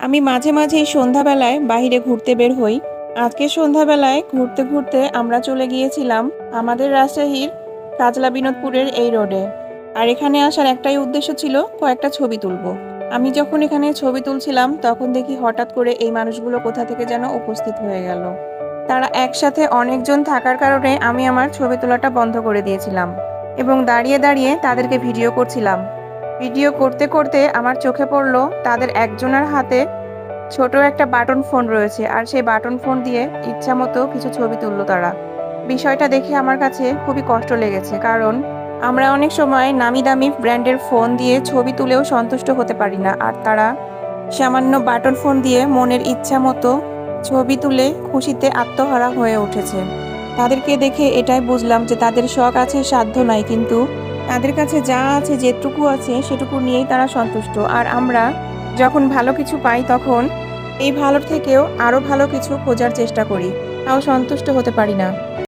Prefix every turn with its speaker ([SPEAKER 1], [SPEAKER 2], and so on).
[SPEAKER 1] আমি মাঝে মাঝেই সন্ধ্যাবেলায় বাইরে ঘুরতে বের হই। আজকে সন্ধ্যাবেলায় ঘুরতে ঘুরতে আমরা চলে গিয়েছিলাম আমাদের রাজশাহীর কাজলা বিনোদপুরের এই রোডে। আর এখানে আসার একটাই উদ্দেশ্য ছিল কয়েকটা ছবি তুলব। আমি যখন এখানে ছবি তুলছিলাম, তখন দেখি হঠাৎ করে এই মানুষগুলো কোথা থেকে যেন উপস্থিত হয়ে গেল। তারা একসাথে অনেকজন থাকার কারণে আমি আমার ছবি তোলাটা বন্ধ করে দিয়েছিলাম এবং দাঁড়িয়ে দাঁড়িয়ে তাদেরকে ভিডিও করছিলাম। ভিডিও করতে করতে আমার চোখে পড়ল তাদের একজনের হাতে ছোট একটা বাটন ফোন রয়েছে আর সেই বাটন ফোন দিয়ে ইচ্ছা মতো কিছু ছবি তুললো তারা। বিষয়টা দেখে আমার কাছে খুবই কষ্ট লেগেছে কারণ আমরা অনেক সময় নামি দামি ব্র্যান্ডের ফোন দিয়ে ছবি তুলেও সন্তুষ্ট হতে পারি না আর তারা সামান্য বাটন ফোন দিয়ে মনের ইচ্ছা মতো ছবি তুলে খুশিতে আত্মহারা হয়ে উঠেছে। তাদেরকে দেখে এটাই বুঝলাম যে তাদের শখ আছে, সাধ্য নাই, কিন্তু তাদের কাছে যা আছে, যেটুকু আছে, সেটুকু নিয়েই তারা সন্তুষ্ট। আর আমরা যখন ভালো কিছু পাই, তখন এই ভালোর থেকেও আরও ভালো কিছু খোঁজার চেষ্টা করি। তাও সন্তুষ্ট হতে পারি না।